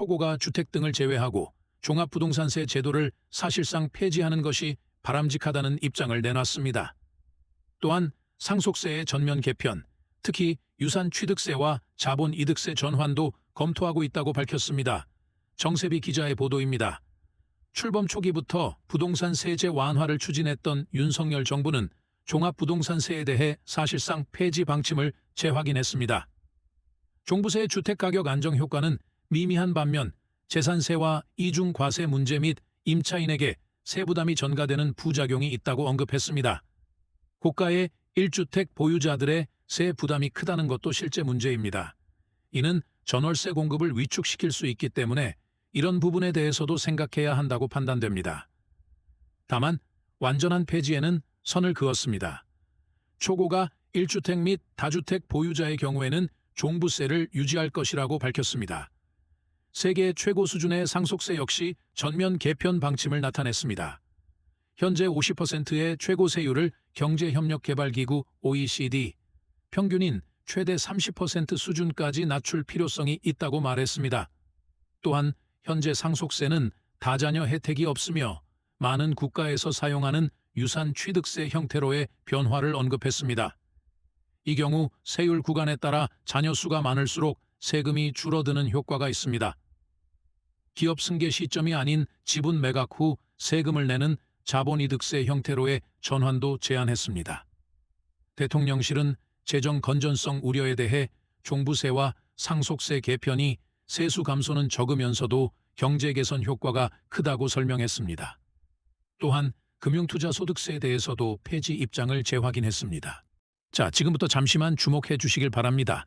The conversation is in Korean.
초고가 주택 등을 제외하고 종합부동산세 제도를 사실상 폐지하는 것이 바람직하다는 입장을 내놨습니다. 또한 상속세의 전면 개편, 특히 유산 취득세와 자본 이득세 전환도 검토하고 있다고 밝혔습니다. 정세비 기자의 보도입니다. 출범 초기부터 부동산 세제 완화를 추진했던 윤석열 정부는 종합부동산세에 대해 사실상 폐지 방침을 재확인했습니다. 종부세의 주택가격 안정 효과는 미미한 반면 재산세와 이중과세 문제 및 임차인에게 세부담이 전가되는 부작용이 있다고 언급했습니다. 고가의 1주택 보유자들의 세 부담이 크다는 것도 실제 문제입니다. 이는 전월세 공급을 위축시킬 수 있기 때문에 이런 부분에 대해서도 생각해야 한다고 판단됩니다. 다만 완전한 폐지에는 선을 그었습니다. 초고가 1주택 및 다주택 보유자의 경우에는 종부세를 유지할 것이라고 밝혔습니다. 세계 최고 수준의 상속세 역시 전면 개편 방침을 나타냈습니다. 현재 50%의 최고 세율을 경제협력개발기구 OECD, 평균인 최대 30% 수준까지 낮출 필요성이 있다고 말했습니다. 또한 현재 상속세는 다자녀 혜택이 없으며 많은 국가에서 사용하는 유산 취득세 형태로의 변화를 언급했습니다. 이 경우 세율 구간에 따라 자녀 수가 많을수록 세금이 줄어드는 효과가 있습니다. 기업 승계 시점이 아닌 지분 매각 후 세금을 내는 자본이득세 형태로의 전환도 제안했습니다. 대통령실은 재정 건전성 우려에 대해 종부세와 상속세 개편이 세수 감소는 적으면서도 경제 개선 효과가 크다고 설명했습니다. 또한 금융투자소득세에 대해서도 폐지 입장을 재확인했습니다. 자, 지금부터 잠시만 주목해 주시길 바랍니다.